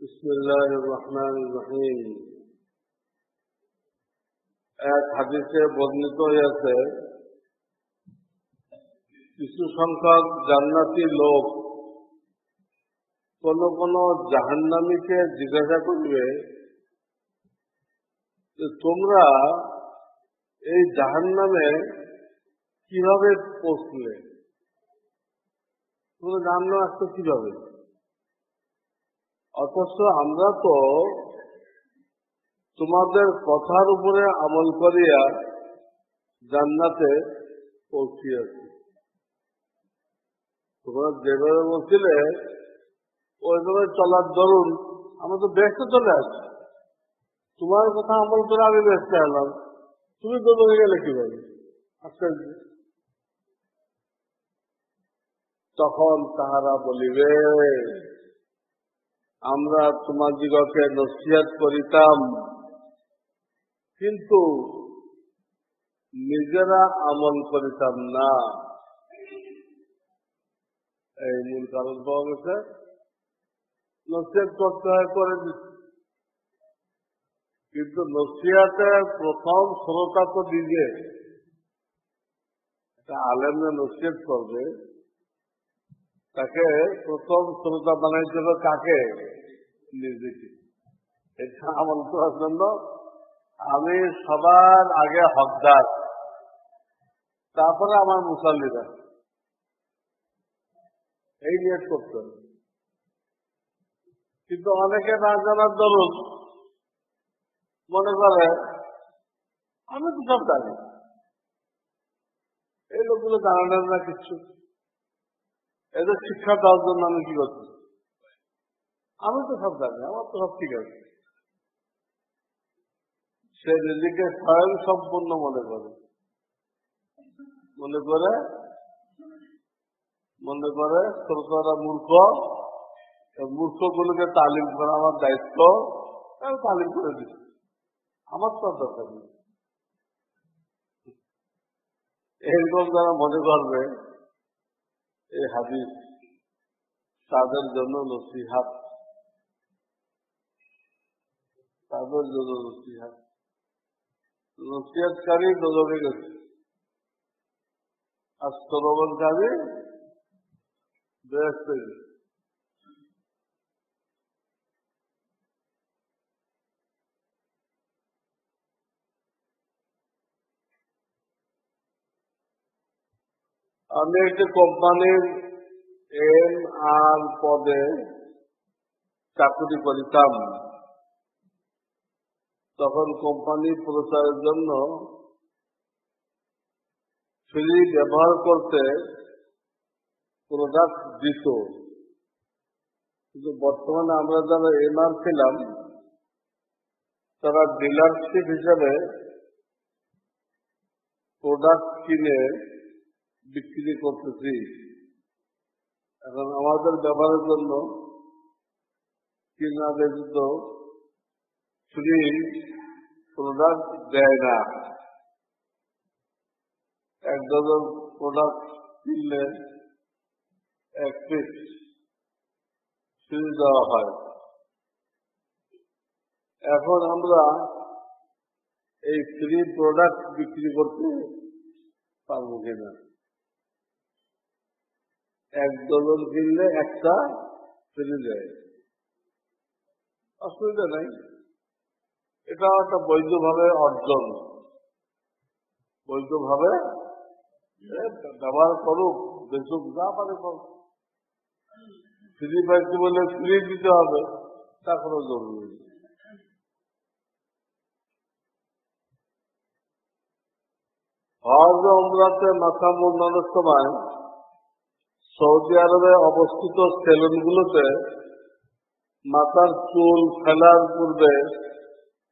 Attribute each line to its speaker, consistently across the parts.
Speaker 1: بسم الله الرحمن الرحيم এক হাদিসে বর্ণিত হয়েছে কিছু সংখ্যক জান্নাতি লোক কোন কোন জাহান্নামীকে জিজ্ঞাসা করবে যে তোমরা এই জাহান্নামে কিভাবে পৌঁছলে তোমরা জাহান্নাম আসতো কিভাবে অথচ আমরা তো তোমাদের কথার উপরে আমল করিয়া জান্নাতে পৌঁছিয়াছি। তোমরা যেভাবে বলছিলে, ওইভাবে চলার দরুন আমরা তো ব্যস্ত চলে আসছি। তোমার কথা আমল করে আমি ব্যস্ত এলাম তুমি তো হয়ে গেলে কীভাবে? আশ্চর্য তখন তাহারা বলিবে আমরা তোমার তোমাদিগকে নসিহত করিতাম। কিন্তু নিজেরা আমল করিতাম না। এই মূল কারণ পাওয়া গেছে। নসিহত করতে হয় করে দিচ্ছে কিন্তু নসিহাতের প্রথম শ্রোতা তো নিজে। আলেমে নসিহত করবে। তাকে প্রথম শ্রোতা বানাইতে হবে কাকে? নিজেকে এটা আমল করার জন্য আমি সবার আগে হকদার, তারপরে আমার মুসল্লিরা। এই নিয়ে করতে কিন্তু অনেকে না জানার দরুন মনে করে, আমি তো সব জানি। এই লোকগুলো জানালেন না কিছু। এদের শিক্ষা দেওয়ার জন্য আমি কি করছি? আমি তো সব জানি, আমার তো সব ঠিক আছে। সে নিজেকে স্বয়ং সম্পূর্ণ মনে করে। মনে করে? মনে করে? শ্রোতারা মূর্খ। মূর্খ গুলোকে তালিম করা আমার দায়িত্ব। আমি তালিম করে দিচ্ছি আমার তো দরকার নেই। এরকম যারা মনে করবে এই হাদিস তাদের জন্য নসিহাত। তাদের জন্য নসিহাত। নসিহাতকারী দোজনে গেছে। আর শ্রবণকারী বেশ গেছে আমি একটি কোম্পানির এম আর পদে চাকরি করিতাম। তখন কোম্পানি প্রচারের জন্য ফ্রি ব্যবহার করতে প্রোডাক্ট দিত। কিন্তু বর্তমানে আমরা যারা এমআর ছিলাম, তারা ডিলারশিপ হিসাবে প্রোডাক্ট কিনে বিক্রি করতেছি। এখন আমাদের ব্যবহারের জন্য কিনা ব্যতীত ফ্রি প্রোডাক্ট দেয় না। এক ডজন প্রোডাক্ট কিনলে এক পিস ফ্রি দেওয়া হয়। এখন আমরা এই ফ্রি প্রোডাক্ট বিক্রি করতে পারব কিনা? এক ডজন কিনলে একটা ফ্রি যায়। অসুবিধা নাই। এটা একটা বৈধভাবে অর্জন। বৈধভাবে ব্যবহার করুক বেসুক যা পারে করুক। ফ্রি পাইতে বলে ফ্রি দিতে হবে, তা কোনো জরুরি হজ অমরাতে মাথা মুন্ডনের সময় সৌদি আরবে অবস্থিত সেলুনগুলোতে মাথার চুল ফেলার পূর্বে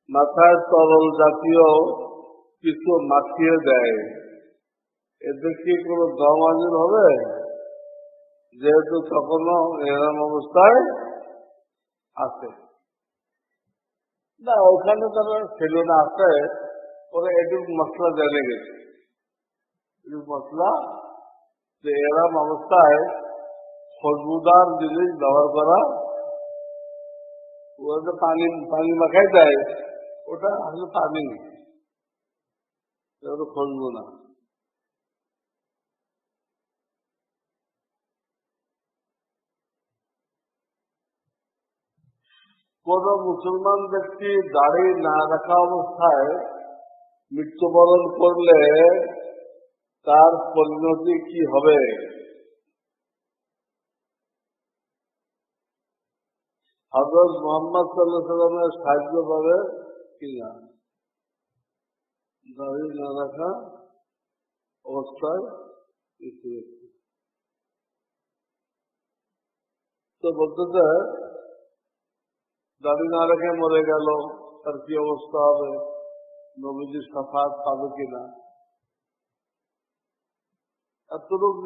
Speaker 1: মাথায় তরল জাতীয় কিছু মাখিয়ে দেয়। এতে কি কোনো দম হাজির হবে? যেহেতু তখনও এরম অবস্থায় আছে। না, ওখানে তারা সেলুন আসে ওরা এটুকু মশলা জেনে গেছে। এটুকু মশলা যে এরম অবস্থায় খুশবুদার জিনিস ব্যবহার করা ওটা পানি পানি মাখাই দেয়, ওটা আসলে পানি। ওটা খুঁজবো না। কোন মুসলমান ব্যক্তি দাড়ি না রাখা অবস্থায় মৃত্যুবরণ করলে তার পরিণতি কি হবে? হজরত মোহাম্মদ সাল্লাহ সাল্লামের সাহায্য পাবে কিনা? দাড়ি না রাখা অবস্থায় তো বলতে চায় না রেখে মরে গেল, তার কি অবস্থা হবে? নবীজির সাফাত পাবে কিনা? এতটুক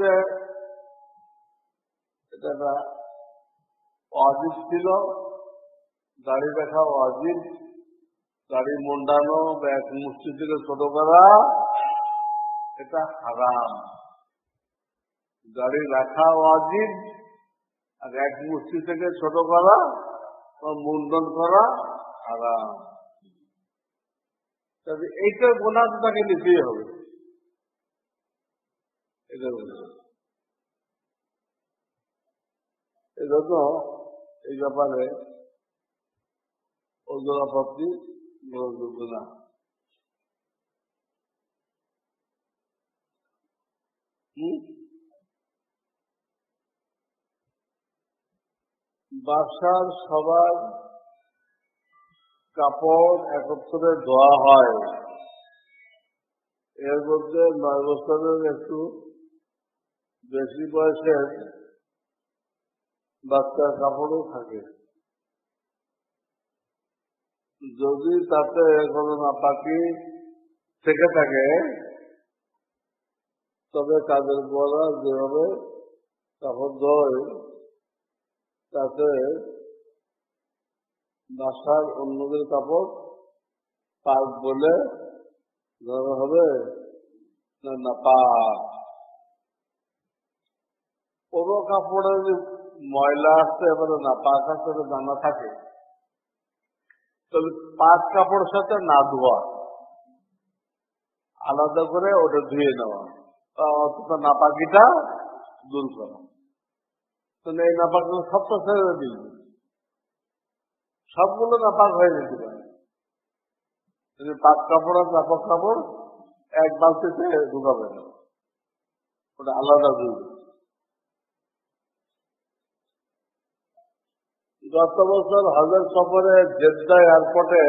Speaker 1: এটা অজিব ছিল, দাড়ি দেখা অজিব দাড়ি মুন্ডানো বা এক মুষ্টি থেকে ছোট করা এটা হারাম। দাড়ি রাখা অজিব আর এক মুষ্টি থেকে ছোট করা মুন্ডন করা হারাম। তবে এইটার তো তাকে নিতেই হবে। এই ব্যাপারে গ্রহণযোগ্য না। বাসার সবার কাপড় একত্রে ধোয়া হয়। এর মধ্যে নয় বছরের একটু বেশি বয়সের বাচ্চার কাপড়ও থাকে। যদি তাতে কোনো নাপাকি থেকে থাকে, তবে তাদের বলা যেভাবে কাপড় ধোয়, তাতে বাসার অন্যদের কাপড় পাক বলে ধরা হবে না পাক কোনো কাপড়ে যদি ময়লা আসতে এবারে না পাক আসতে জানা থাকে। তবে পাক কাপড়ের সাথে না ধোয়া। আলাদা করে ওটা ধুয়ে নেওয়া। অথবা নাপাকিটা দূর করা। তাহলে এই নাপাকগুলো সবটা ছেড়ে দিল সবগুলো নাপাক হয়ে যেতে পারে। পাক কাপড় আর নাপাক কাপড় এক বালতিতে ঢুকাবে না ওটা আলাদা ধুবে গত বছর হজের সফরে জেদ্দা এয়ারপোর্টে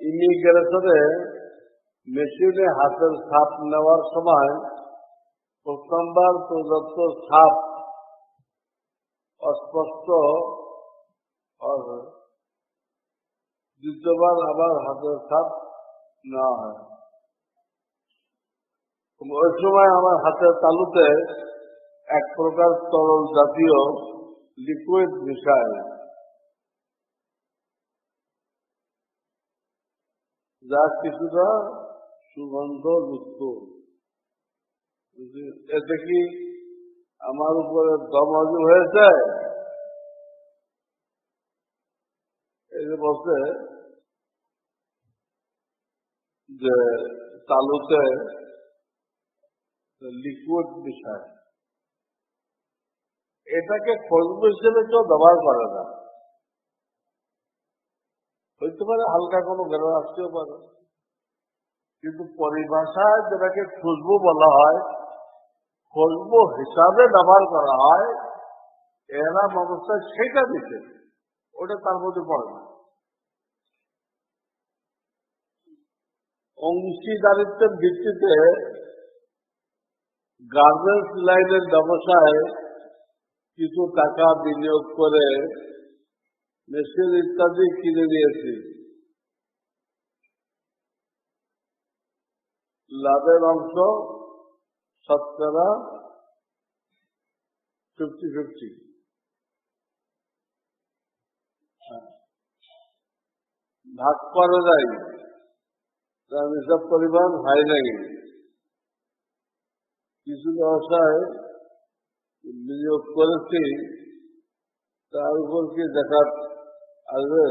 Speaker 1: ইমিগ্রেশনে মেশিনে হাতের ছাপ নেওয়ার সময় প্রথমবার প্রদত্ত ছাপ অস্পষ্ট দ্বিতীয়বার আবার হাতের ছাপ নেওয়া হয়। ওই সময় আমার হাতের তালুতে এক প্রকার তরল জাতীয় লিকুইড মিশায় যা কিছুটা সুগন্ধ যুক্ত এতে কি আমার উপরে দম অজু হয়েছে এই যে বলছে যে তালুতে লিকুইড বিষয় এটাকে খুশবু হিসেবে কেউ ব্যবহার করে না। হইতে পারে হালকা কোনো গেরো আসতেও পারে। কিন্তু পরিভাষায় যেটাকে খুশবু বলা হয়, খুশবু হিসাবে ব্যবহার করা হয়, এরা অবস্থায় সেটা দিতে ওটা তার মধ্যে পড়ে না। অংশীদারিত্বের ভিত্তিতে গার্মেন্টস লাইনের ব্যবসায় কিছু টাকা বিনিয়োগ করে মেশিন ইত্যাদি কিনে নিয়েছি। লাভের অংশ শতকরা ফিফটি ফিফটি ভাগ করা যায় তার হিসাব পরিমাণ হয় নাই। কিছু ব্যবসায় বিনিয়োগ করেছি, তার উপর কি দেখাত আসবে?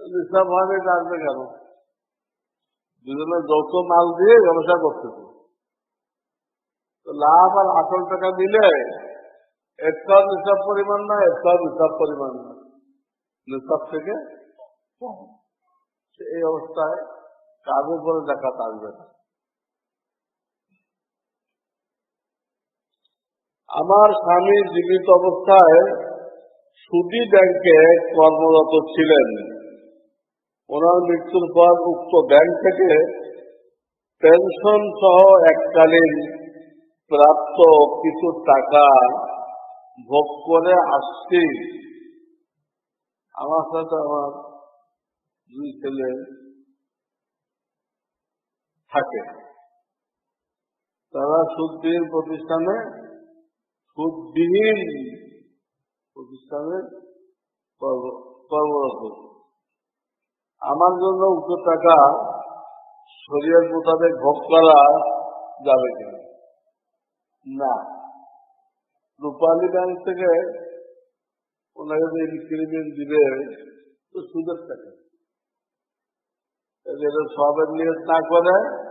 Speaker 1: নিঃশ্বাস ভাবে আসবে কেন? দুজনে যৌথ মাল দিয়ে ব্যবসা করতেছে। তো লাভ আর আসল টাকা দিলে একটাও নিঃশ্বাস পরিমাণ না একটাও নিঃশ্বাস পরিমাণ না। নিঃশ্বাস থেকে এই অবস্থায় কার উপরে দেখা থাকবে না। আমার স্বামী জীবিত অবস্থায় সুদী ব্যাংকে কর্মরত ছিলেন। ওনার মৃত্যুর পর উক্ত ব্যাংক থেকে পেনশন সহ এককালীন প্রাপ্ত কিছু টাকা ভোগ করে আসছি। আমার সাথে আমার দুই ছেলে থাকে। তারা সুদবিহীন প্রতিষ্ঠানে সুদবিহীন প্রতিষ্ঠানে কর্ম- কর্মরত। আমার জন্য উক্ত টাকা শরীরের মোতাবেক ভোগ করা যাবে কিনা? না। রূপালী ব্যাংক থেকে ওনাকে যে ইনক্রিমেন্ট দিবে, তো সুদের টাকা। এটা সবের নিয়ত না করে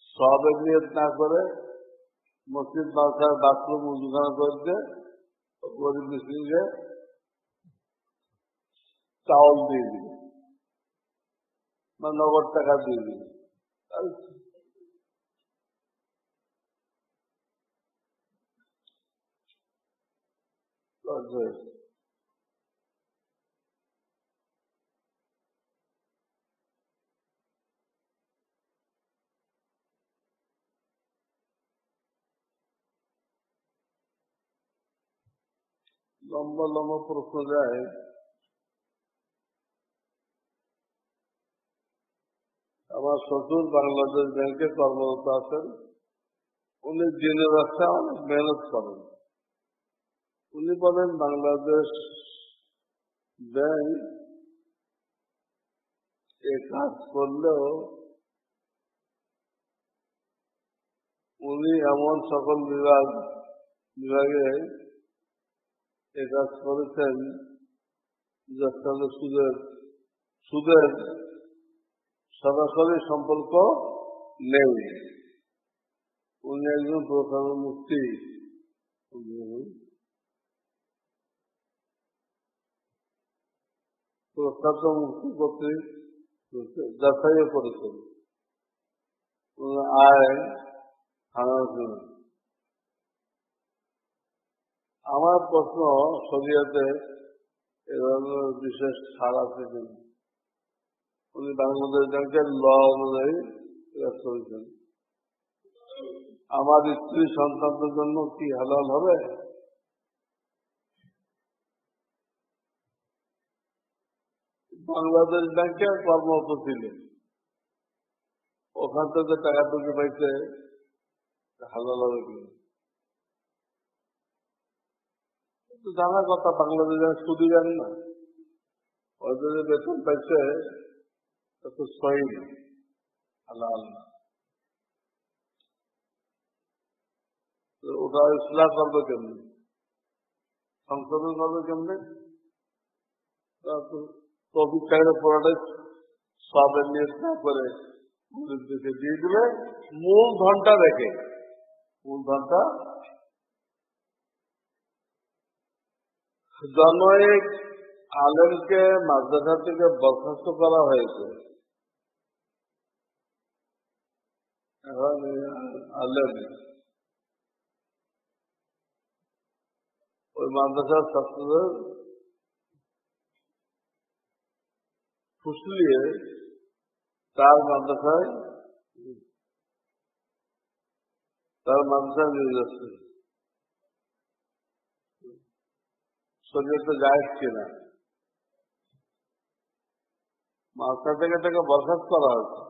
Speaker 1: সবের নিয়ত না করে মসজিদ মালসার বাথরুম উজুখানা করতে গরিব মিস্ত্রিকে চাউল দিয়ে দিল বা নগদ টাকা দিয়ে দিল লজ্জা হয়েছে। লম্বা লম্বা প্রশ্ন যায়। আমার শ্বশুর বাংলাদেশ ব্যাংকে কর্মরত আছেন। উনি দিনের রাস্তা অনেক মেহনত করেন। উনি বলেন, বাংলাদেশ ব্যাংক এ কাজ করলেও উনি এমন সকল বিভাগ, বিভাগে কাজ করেছেন সুদের সুদের সরাসরি সম্পর্ক নেই উনি একজন প্রধানমন্ত্রী প্রখ্যাত মুক্তি কর্তৃক যাচাইও করেছেন আয় হানার জন্য আমার প্রশ্ন শরীয়তে এ ধরনের বিশেষ ছাড় আছে কিনা? উনি বাংলাদেশ ব্যাংকের ল অনুযায়ী আমার স্ত্রী সন্তানদের জন্য কি হালাল হবে? বাংলাদেশ ব্যাংকে কর্মরত ছিলেন। ওখান থেকে টাকা টুকি পাইছে হালাল হবে কিনা তো জানার কথা, বাংলাদেশের শুধু জানি না। ওদের বেতন পাইছে তা ওটা ইসলাম করবে কেমনি? সংশোধন করবে কেমনি? তবু চাইলে পড়াটা সবের নিয়ে করে দিয়ে দিবে মূল ধনটা রেখে মূল ধনটা জনৈক আলেমকে মাদ্রাসা থেকে বরখাস্ত করা হয়েছে। আলেম। ওই মাদ্রাসার ছাত্রদের ফুসলিয়ে তার মাদ্রাসায় তার মাদ্রাসায় নিয়ে যাচ্ছে। শরীরতে যায় কিনা মাথা থেকে তাকে বরখাস্ত করা হয়েছে।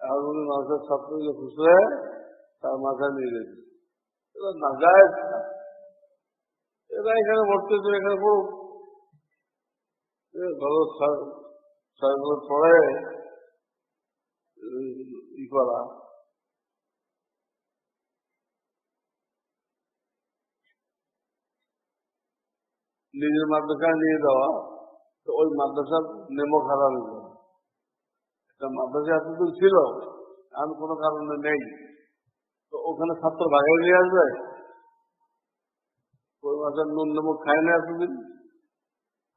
Speaker 1: এখন উনি মাথার ছাত্রকে খুশলে তার মাথায় নিয়ে গেছে। এরা না যায় এরা এখানে ভর্তি হচ্ছে এখানে পড়ুক। ভালো ছয়গুলো পড়ে ই করা। নিজের মাদ্রাসায় নিয়ে দেওয়া তো ওই মাদ্রাসার নেমো খারাপ হয়ে একটা মাদ্রাসা এতদিন ছিল, আর কোনো কারণে নেই। তো ওখানে ছাত্র ভাগে নিয়ে আসবে। ওই মাসের নুন নেমক খায় না এতদিন,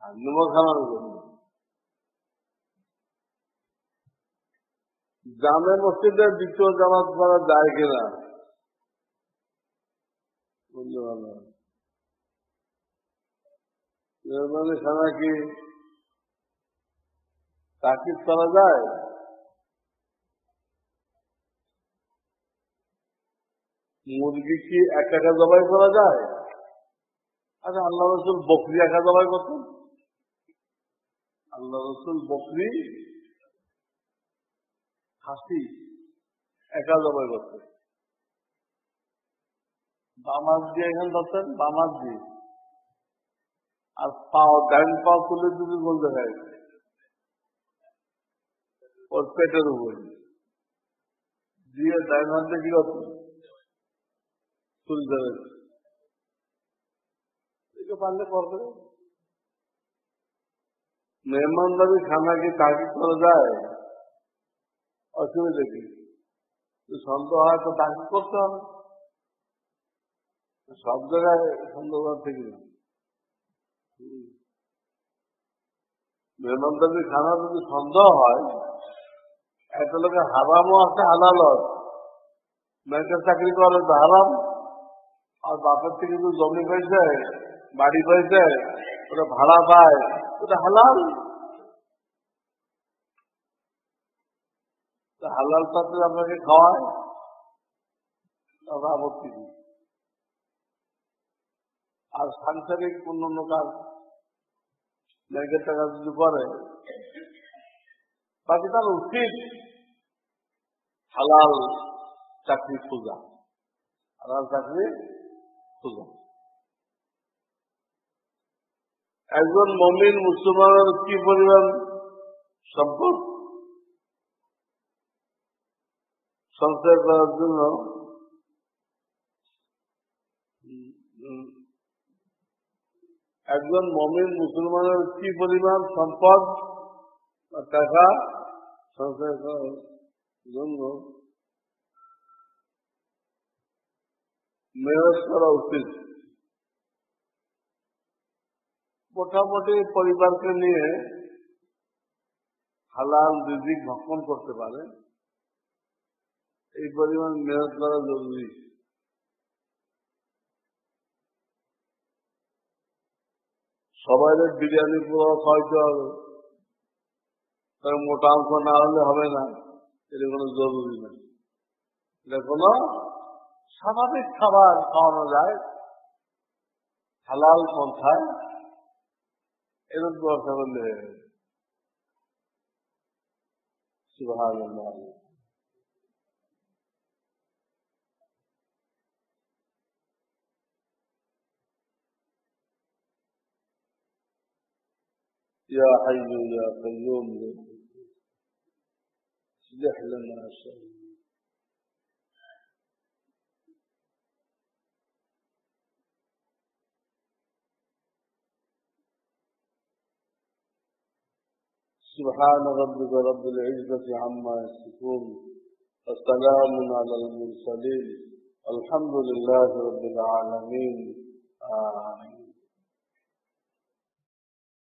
Speaker 1: আর খাওয়ানো জন্য জামে মসজিদে দ্বিতীয় জামাত করা যায় কিনা? বলতে ভালো। মেহরবানি খানা কি তাকিদ করা যায়? মুরগি কি এক একা জবাই করা যায়? আচ্ছা আল্লাহ রসুল বকরি একা জবাই করতেন। আল্লাহ রসুল বকরি হাসি একা জবাই করতেন। বামাজ দিয়ে এখানে ধরতেন বামাজ দিয়ে। আর পাও ডাইন পাও তুলে যদি গোল দেখায় ওর পেটের উপরে। দিয়ে ডাইন হাত কি করতেন তুলতে হবে একে পারলে করবে মেহমানদারি খানা কি তাকিদ করা যায়? অসুবিধা কি? সন্দেহ হয় তো তাকিদ করতে হবে। সব জায়গায় সন্দেহ করা না। মেহমানদারি খানা যদি সন্দেহ হয়, একটা লোকে হারামও আছে, হালালও আছে। ব্যাংকের চাকরি করে তো হারাম, আর বাপের থেকে যদি জমি পাইছে, বাড়ি পাইছে, ওটা ভাড়া পায়, ওটা হালাল। হালাল সাথে আপনাকে খাওয়ায় তবে আপত্তি নেই। আর সাংসারিক অন্যান্য কাজ ব্যাংকের টাকা যদি করে, বাকি তার উচিত হালাল চাকরি খোঁজা, হালাল চাকরি খোঁজা। একজন মমিন মুসলমানের কি পরিমাণ সম্পদ? সঞ্চয় করার জন্য একজন মমিন মুসলমানের কি পরিমাণ সম্পদ টাকা সঞ্চয় করার জন্য মেহনত করা উচিত? মোটামুটি পরিবারকে নিয়ে হালাল রিজিক ভক্ষণ করতে পারে। এই পরিমাণ মেহনত করা জরুরি। সবাই বিরিয়ানি পুরো খাওয়াইতে হবে তার মোটা অঙ্ক না হলে হবে না, এটা কোনো জরুরি না। এটা কোনো স্বাভাবিক খাবার খাওয়ানো যায়, হালাল পন্থায় এরকম ব্যবস্থা করলে, সুবহানাল্লাহ। يا حي يا قيوم. اصلح لنا شيء. سبحان ربك رب العزة عما يصفون. السلام على المرسلين. الحمد لله رب العالمين. آمين.